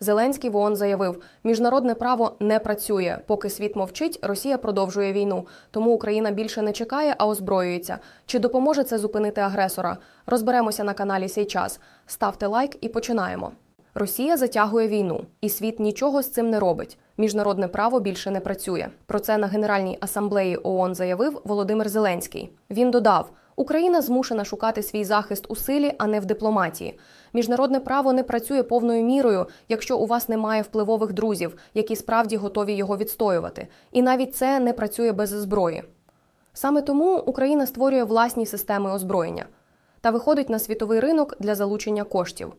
Зеленський в ООН заявив: міжнародне право не працює. Поки світ мовчить, Росія продовжує війну. Тому Україна більше не чекає, а озброюється. Чи допоможе це зупинити агресора? Розберемося на каналі Сей час. Ставте лайк і починаємо. Росія затягує війну, і світ нічого з цим не робить. Міжнародне право більше не працює. Про це на Генеральній асамблеї ООН заявив Володимир Зеленський. Він додав: Україна змушена шукати свій захист у силі, а не в дипломатії. Міжнародне право не працює повною мірою, якщо у вас немає впливових друзів, які справді готові його відстоювати. І навіть це не працює без зброї. Саме тому Україна створює власні системи озброєння та виходить на світовий ринок для залучення коштів.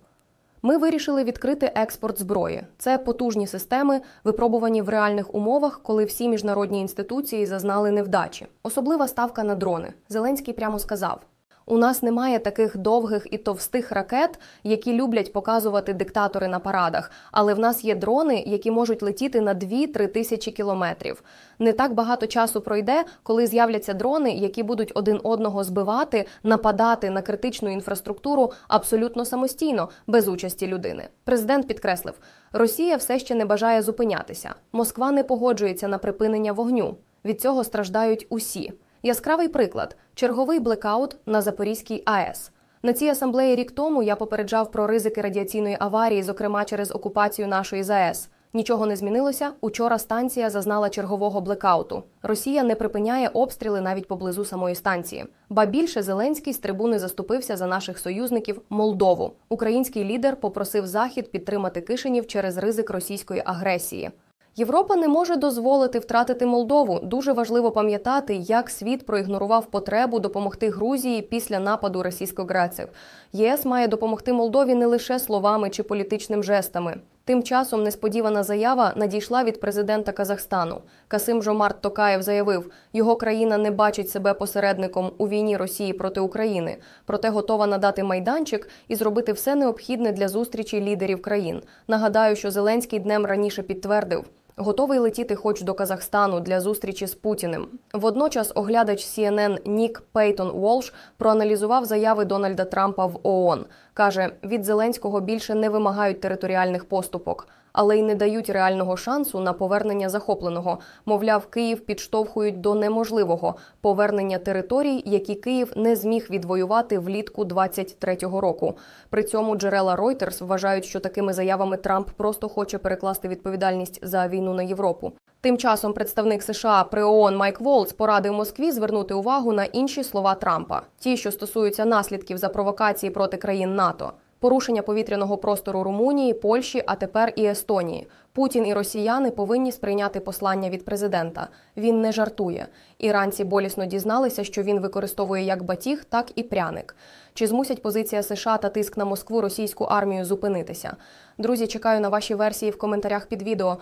Ми вирішили відкрити експорт зброї. Це потужні системи, випробувані в реальних умовах, коли всі міжнародні інституції зазнали невдачі. Особлива ставка на дрони. Зеленський прямо сказав: у нас немає таких довгих і товстих ракет, які люблять показувати диктатори на парадах. Але в нас є дрони, які можуть летіти на 2-3 тисячі кілометрів. Не так багато часу пройде, коли з'являться дрони, які будуть один одного збивати, нападати на критичну інфраструктуру абсолютно самостійно, без участі людини. Президент підкреслив, Росія все ще не бажає зупинятися. Москва не погоджується на припинення вогню. Від цього страждають усі. Яскравий приклад черговий блекаут на Запорізькій АЕС. На цій асамблеї рік тому я попереджав про ризики радіаційної аварії, зокрема через окупацію нашої ЗАЕС. Нічого не змінилося. Учора станція зазнала чергового блекауту. Росія не припиняє обстріли навіть поблизу самої станції. Ба більше Зеленський з трибуни заступився за наших союзників Молдову. Український лідер попросив Захід підтримати Кишинів через ризик російської агресії. Європа не може дозволити втратити Молдову. Дуже важливо пам'ятати, як світ проігнорував потребу допомогти Грузії після нападу російськоградців. ЄС має допомогти Молдові не лише словами чи політичним жестами. Тим часом несподівана заява надійшла від президента Казахстану. Касим Жомарт Токаєв заявив, його країна не бачить себе посередником у війні Росії проти України, проте готова надати майданчик і зробити все необхідне для зустрічі лідерів країн. Нагадаю, що Зеленський днем раніше підтвердив. Готовий летіти хоч до Казахстану для зустрічі з Путіним. Водночас оглядач CNN Нік Пейтон Волш проаналізував заяви Дональда Трампа в ООН. каже, від Зеленського більше не вимагають територіальних поступок, але й не дають реального шансу на повернення захопленого. Мовляв, Київ підштовхують до неможливого повернення територій, які Київ не зміг відвоювати влітку 23-го року. При цьому джерела Reuters вважають, що такими заявами Трамп просто хоче перекласти відповідальність за війну на Європу. Тим часом представник США при ООН Майк Волц порадив Москві звернути увагу на інші слова Трампа, ті, що стосуються наслідків за провокації проти країн НАТО. Порушення повітряного простору Румунії, Польщі, а тепер і Естонії. Путін і росіяни повинні сприйняти послання від президента. Він не жартує. Іранці болісно дізналися, що він використовує як батіг, так і пряник. Чи змусять позиція США та тиск на Москву російську армію зупинитися? Друзі, чекаю на ваші версії в коментарях під відео.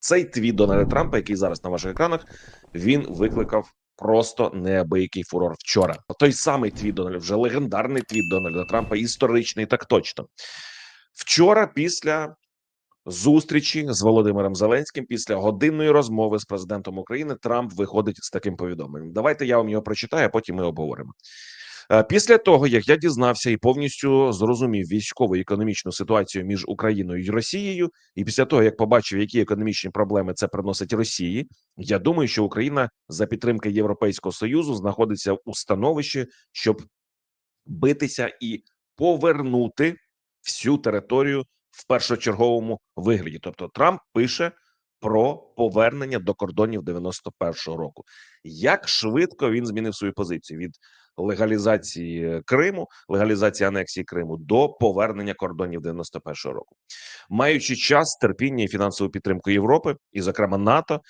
Цей твіт Дональда Трампа, який зараз на ваших екранах, він викликав просто неабиякий фурор вчора. Той самий твіт Дональда, вже легендарний твіт Дональда Трампа, історичний, так точно. Вчора, після зустрічі з Володимиром Зеленським, після годинної розмови з президентом України, Трамп виходить з таким повідомленням. Давайте я вам його прочитаю, а потім ми обговоримо. Е, Після того, як я дізнався і повністю зрозумів військово економічну ситуацію між Україною і Росією, і після того як побачив, які економічні проблеми це приносить Росії, я думаю, що Україна за підтримки Європейського союзу знаходиться у становищі, щоб битися і повернути всю територію в першочерговому вигляді. Тобто, Трамп пише про повернення до кордонів 91-го року. Як швидко він змінив свою позицію від легалізації Криму, легалізації анексії Криму до повернення кордонів 91-го року, маючи час, терпіння і фінансову підтримку Європи, і, зокрема, НАТО,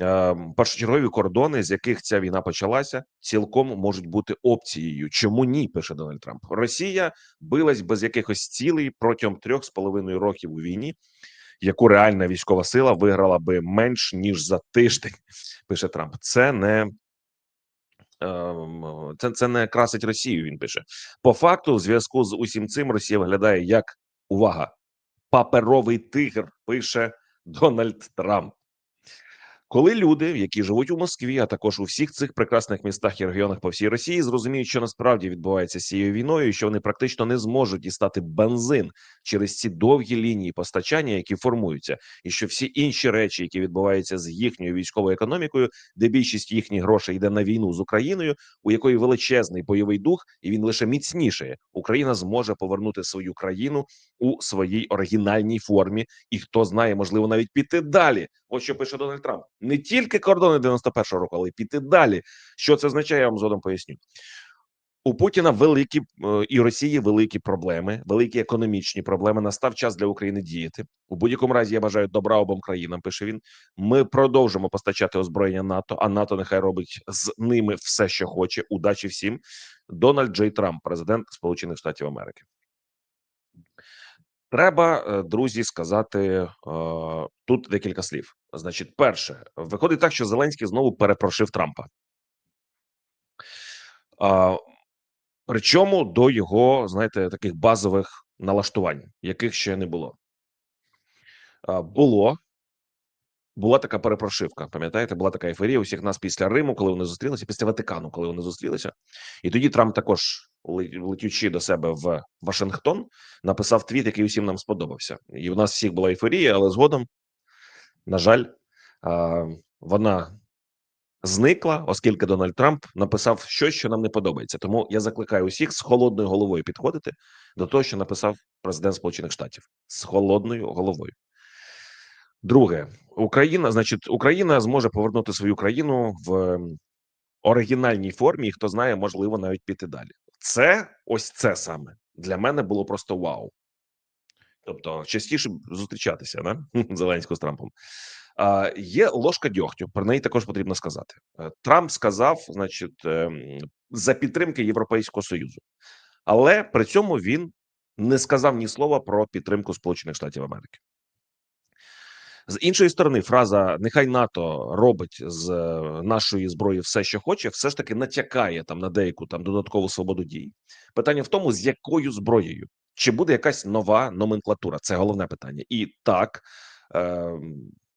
е, першочергові кордони, з яких ця війна почалася, цілком можуть бути опцією. Чому ні? пише Дональд Трамп. Росія билась без якихось цілей протягом трьох з половиною років у війні. Яку реальна військова сила виграла би менш ніж за тиждень, пише Трамп. Це не це, це не красить Росію. Він пише по факту, в зв'язку з усім цим Росія виглядає як увага, паперовий тигр. Пише Дональд Трамп. Коли люди, які живуть у Москві, а також у всіх цих прекрасних містах і регіонах по всій Росії, зрозуміють, що насправді відбувається з цією війною, і що вони практично не зможуть дістати бензин через ці довгі лінії постачання, які формуються, і що всі інші речі, які відбуваються з їхньою військовою економікою, де більшість їхніх грошей йде на війну з Україною, у якої величезний бойовий дух, і він лише міцнішає. Україна зможе повернути свою країну у своїй оригінальній формі, і хто знає, можливо, навіть піти далі. Ось що пише Дональд Трамп: не тільки кордони 91-го року, але й піти далі. Що це означає? Я вам згодом поясню. У Путіна великі е, і Росії великі проблеми, великі економічні проблеми. Настав час для України діяти. У будь-якому разі я бажаю добра обом країнам. Пише він. Ми продовжимо постачати озброєння НАТО. А НАТО нехай робить з ними все, що хоче. Удачі всім. Дональд Джей Трамп, президент Сполучених Штатів Америки. Треба, е, друзі, сказати тут декілька слів. Значить, перше, виходить так, що Зеленський знову перепрошив Трампа. Причому до його, знаєте, таких базових налаштувань, яких ще не було. Було була така перепрошивка. Пам'ятаєте, була така ейфорія у всіх нас після Риму, коли вони зустрілися, після Ватикану, коли вони зустрілися. І тоді Трамп також, летючи до себе в Вашингтон, написав твіт, який усім нам сподобався. І в нас всіх була ейфорія, але згодом, на жаль, вона зникла, оскільки Дональд Трамп написав щось, що нам не подобається. Тому я закликаю усіх з холодною головою підходити до того, що написав президент Сполучених Штатів з холодною головою. Друге, Україна, значить, Україна зможе повернути свою країну в оригінальній формі, і хто знає, можливо, навіть піти далі. Це ось це саме для мене було просто вау. Тобто, частіше зустрічатися, да? Зеленського з Трампом. А, є ложка дьогтю, про неї також потрібно сказати. Е, Трамп сказав, значить, ем, за підтримки Європейського Союзу, але при цьому він не сказав ні слова про підтримку Сполучених Штатів Америки. З іншої сторони, фраза нехай НАТО робить з е, нашої зброї все, що хоче, все ж таки натякає там на деяку там додаткову свободу дій. Питання в тому, з якою зброєю чи буде якась нова номенклатура? Це головне питання. І так е,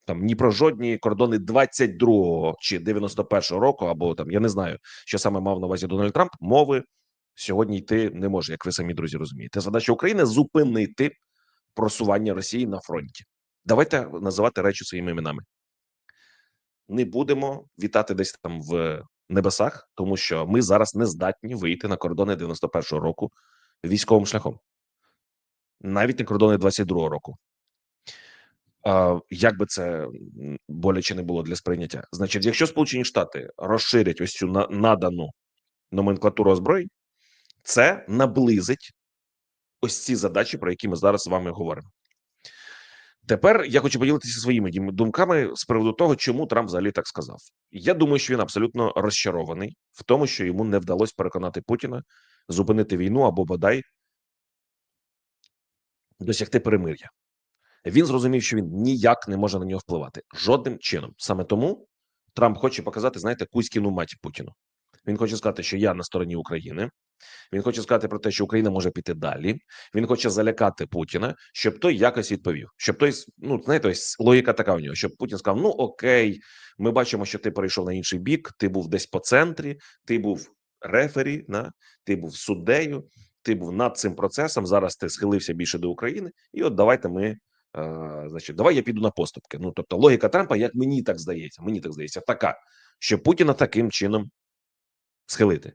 там ні про жодні кордони 22-го чи 91-го року, або там я не знаю, що саме мав на увазі Дональд Трамп. Мови сьогодні йти не може, як ви самі друзі розумієте. Задача України зупинити просування Росії на фронті. Давайте називати речі своїми іменами. Не будемо вітати десь там в небесах, тому що ми зараз не здатні вийти на кордони 91-го року військовим шляхом, навіть на кордони 22-го року. Як би це боляче не було для сприйняття, значить, якщо Сполучені Штати розширять ось цю надану номенклатуру озброєнь, це наблизить ось ці задачі, про які ми зараз з вами говоримо. Тепер я хочу поділитися своїми думками з приводу того, чому Трамп взагалі так сказав. Я думаю, що він абсолютно розчарований в тому, що йому не вдалося переконати Путіна зупинити війну або бодай досягти перемир'я. Він зрозумів, що він ніяк не може на нього впливати жодним чином. Саме тому Трамп хоче показати, знаєте, кузькіну маті Путіну. Він хоче сказати, що я на стороні України. Він хоче сказати про те, що Україна може піти далі. Він хоче залякати Путіна, щоб той якось відповів. Щоб той, ну знаєте, ось логіка така у нього, щоб Путін сказав: Ну окей, ми бачимо, що ти перейшов на інший бік, ти був десь по центрі, ти був рефері, на ти був суддею, ти був над цим процесом. Зараз ти схилився більше до України, і от давайте ми. е, Значить, давай я піду на поступки. Ну тобто, логіка Трампа, як мені так здається, мені так здається, така, що Путіна таким чином схилити.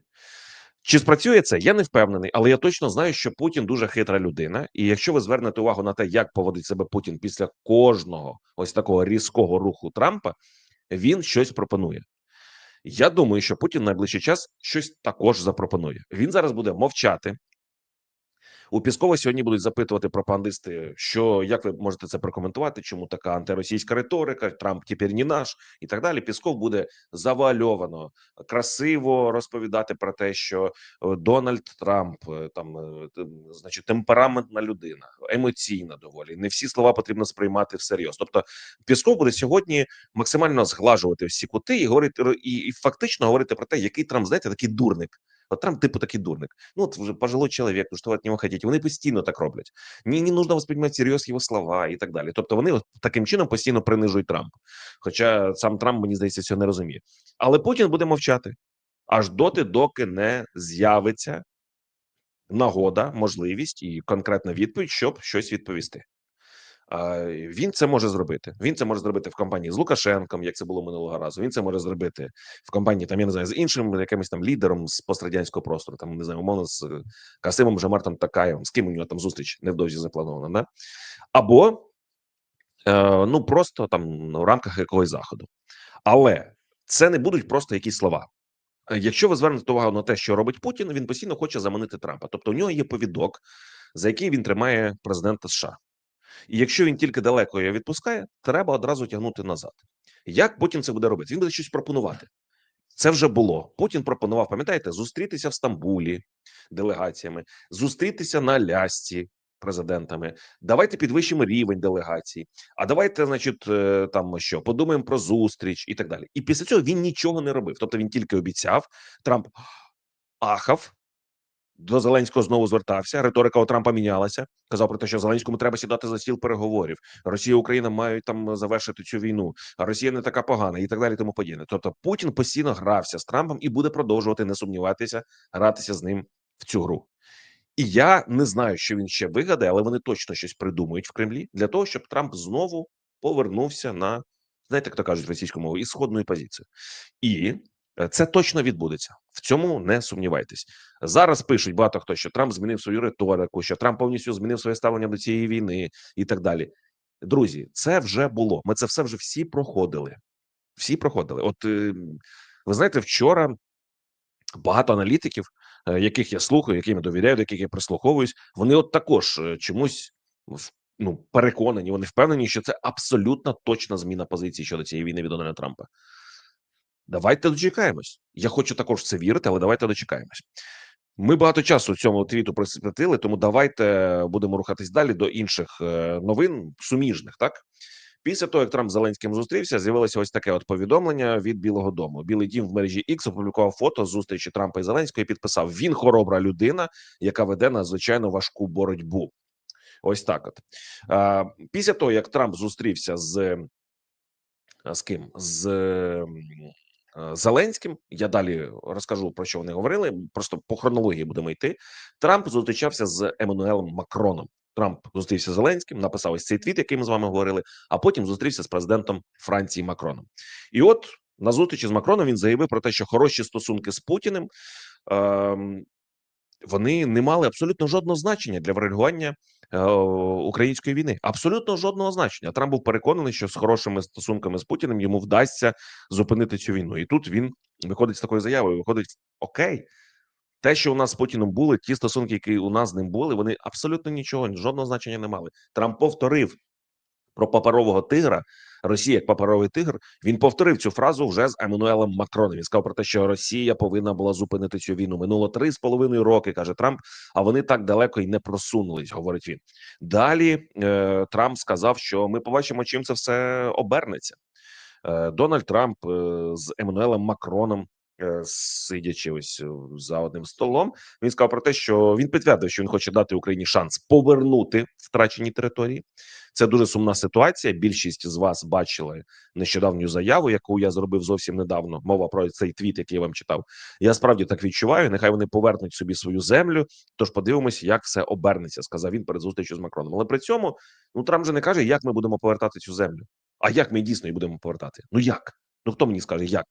Чи спрацює це? Я не впевнений, але я точно знаю, що Путін дуже хитра людина. І якщо ви звернете увагу на те, як поводить себе Путін після кожного ось такого різкого руху Трампа, він щось пропонує. Я думаю, що Путін найближчий час щось також запропонує. Він зараз буде мовчати. У Піскова сьогодні будуть запитувати пропагандисти, що як ви можете це прокоментувати, чому така антиросійська риторика, Трамп тепер не наш і так далі. Пісков буде завуальовано красиво розповідати про те, що е, Дональд Трамп е, там, е, значить, темпераментна людина, емоційна доволі. Не всі слова потрібно сприймати всерйоз. Тобто, Пісков буде сьогодні максимально зглажувати всі кути і говорити і, і фактично говорити про те, який Трамп знаєте, такий дурник. От Трамп, типу, такий дурник. Ну, от вже пожилой чоловік, ну що ви від нього хотіте? Вони постійно так роблять. Ні, не нужно восприймати серйоз його слова і так далі. Тобто вони от таким чином постійно принижують Трампа. Хоча сам Трамп, мені здається, цього не розуміє. Але Путін буде мовчати аж доти, доки не з'явиться нагода, можливість і конкретна відповідь, щоб щось відповісти. Він це може зробити. Він це може зробити в компанії з Лукашенком, як це було минулого разу. Він це може зробити в компанії там, я не знаю, з іншим якимось там лідером з пострадянського простору, там не знаю, умовно з е, Касимом Жамартом Такаєвим, з ким у нього там зустріч невдовзі запланована, да? або е, ну просто там в рамках якогось заходу. Але це не будуть просто якісь слова. Е, Якщо ви звернете увагу на те, що робить Путін, він постійно хоче заманити Трампа. Тобто, у нього є повідок, за який він тримає президента США. І якщо він тільки далеко його відпускає, треба одразу тягнути назад. Як Путін це буде робити? Він буде щось пропонувати. Це вже було. Путін пропонував, пам'ятаєте, зустрітися в Стамбулі делегаціями, зустрітися на Лясці президентами. Давайте підвищимо рівень делегацій. А давайте, значить, е, там що подумаємо про зустріч і так далі. І після цього він нічого не робив. Тобто він тільки обіцяв. Трамп ахав. До Зеленського знову звертався. Риторика у Трампа мінялася. Казав про те, що Зеленському треба сідати за стіл переговорів. Росія і Україна мають там завершити цю війну. А Росія не така погана і так далі. Тому подібне. Тобто Путін постійно грався з Трампом і буде продовжувати не сумніватися, гратися з ним в цю гру. І я не знаю, що він ще вигадає, але вони точно щось придумують в Кремлі для того, щоб Трамп знову повернувся на знаєте, як то кажуть російською мовою, ісходну позицію. І це точно відбудеться. В цьому не сумнівайтесь. Зараз пишуть багато хто, що Трамп змінив свою риторику, що Трамп повністю змінив своє ставлення до цієї війни і так далі. Друзі, це вже було. Ми це все вже всі проходили. Всі проходили. От е, ви знаєте, вчора багато аналітиків, е, яких я слухаю, яким я довіряю, до яких я прислуховуюсь, вони от також е, чомусь ну переконані, вони впевнені, що це абсолютно точна зміна позиції щодо цієї війни від Дональда Трампа. Давайте дочекаємось. Я хочу також в це вірити, але давайте дочекаємось. Ми багато часу цьому твіту присвятили, тому давайте будемо рухатись далі до інших е, новин суміжних. Так після того, як Трамп з Зеленським зустрівся, з'явилося ось таке от повідомлення від Білого Дому. Білий дім в мережі X опублікував фото з зустрічі Трампа і Зеленського і підписав: він хоробра людина, яка веде надзвичайно важку боротьбу. Ось так. От після того, як Трамп зустрівся з з ким з Зеленським, я далі розкажу про що вони говорили. Просто по хронології будемо йти. Трамп зустрічався з Еммануелем Макроном. Трамп зустрівся з Зеленським, написав ось цей твіт, який ми з вами говорили, а потім зустрівся з президентом Франції Макроном. І от на зустрічі з Макроном він заявив про те, що хороші стосунки з Путіним ем, вони не мали абсолютно жодного значення для врегулювання е, української війни. Абсолютно жодного значення. Трамп був переконаний, що з хорошими стосунками з Путіним йому вдасться зупинити цю війну. І тут він виходить з такою заявою. Виходить, окей, те, що у нас з Путіном були, ті стосунки, які у нас з ним були, вони абсолютно нічого, жодного значення не мали. Трамп повторив про паперового тигра. Росія як паперовий тигр. Він повторив цю фразу вже з Еммануелем Макроном. Він сказав про те, що Росія повинна була зупинити цю війну. Минуло три з половиною роки, каже Трамп. А вони так далеко й не просунулись, говорить він. Далі е, Трамп сказав, що ми побачимо, чим це все обернеться. Е, Дональд Трамп е, з Еммануелем Макроном. Е, Сидячи ось е, за одним столом, він сказав про те, що він підтвердив, що він хоче дати Україні шанс повернути втрачені території. Це дуже сумна ситуація. Більшість з вас бачили нещодавню заяву, яку я зробив зовсім недавно. Мова про цей твіт, який я вам читав. Я справді так відчуваю. Нехай вони повернуть собі свою землю. Тож подивимось, як все обернеться, сказав він перед зустрічю з Макроном. Але при цьому ну Трамп же не каже, як ми будемо повертати цю землю. А як ми дійсно її будемо повертати? Ну як? Ну хто мені скаже, як?